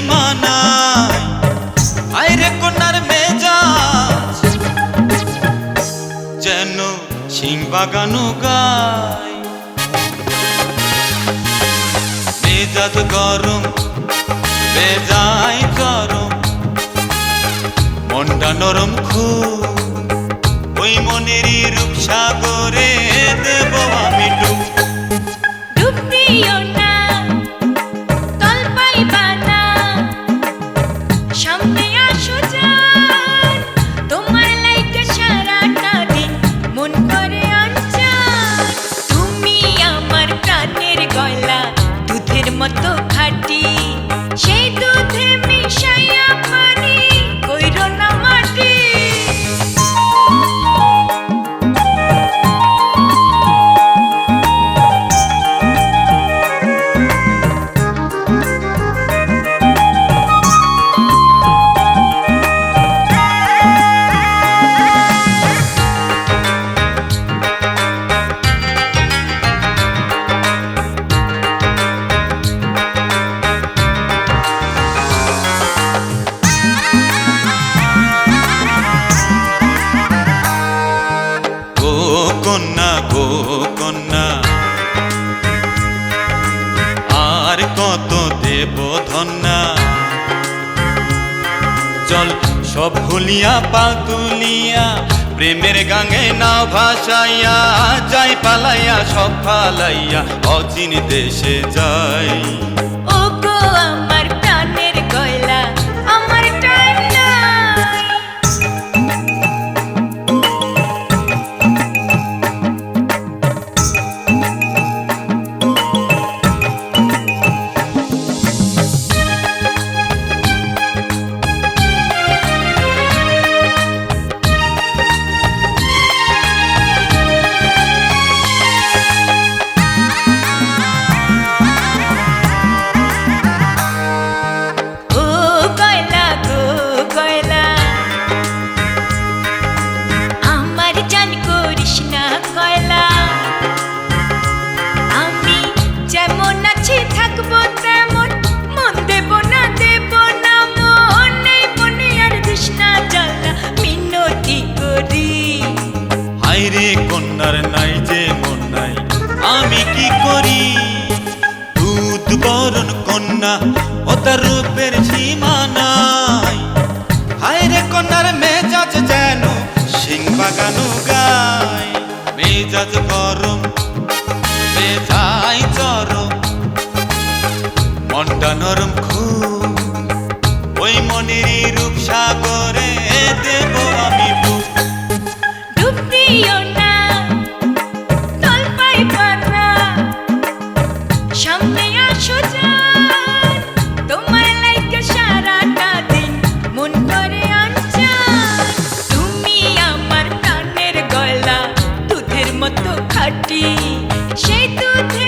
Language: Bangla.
সীমানায় আইরে কন্যার মেজাজ, যেন সিং বাগানো গায়। মেজাজ গরম, বেজায় চরম, মনটা নরম খুব। ওই মনেরই রূপ প্রাণের গলা দুধের মতো খাঁটি। কন্যা গো কন্যা। আর কত দেব ধন্যা। চল সব ভুলিয়া, পাতুলিয়া, প্রেমের গাঙে না ভাসাইয়া, যাই পালাইয়া, সব ফালাইয়া, অচিন দেশে যাই। নাই যে মন নাই। আমি কি করি? দুধ বরণ কন্যা ও তার রূপের সীমা নাই। হাইরে কন্যার মেজাজ যেন সিং বাগানো গায়। মেজাজ গরম মেজাই চরম। মনটা নরম খুব। তো খাটি সেই দুধ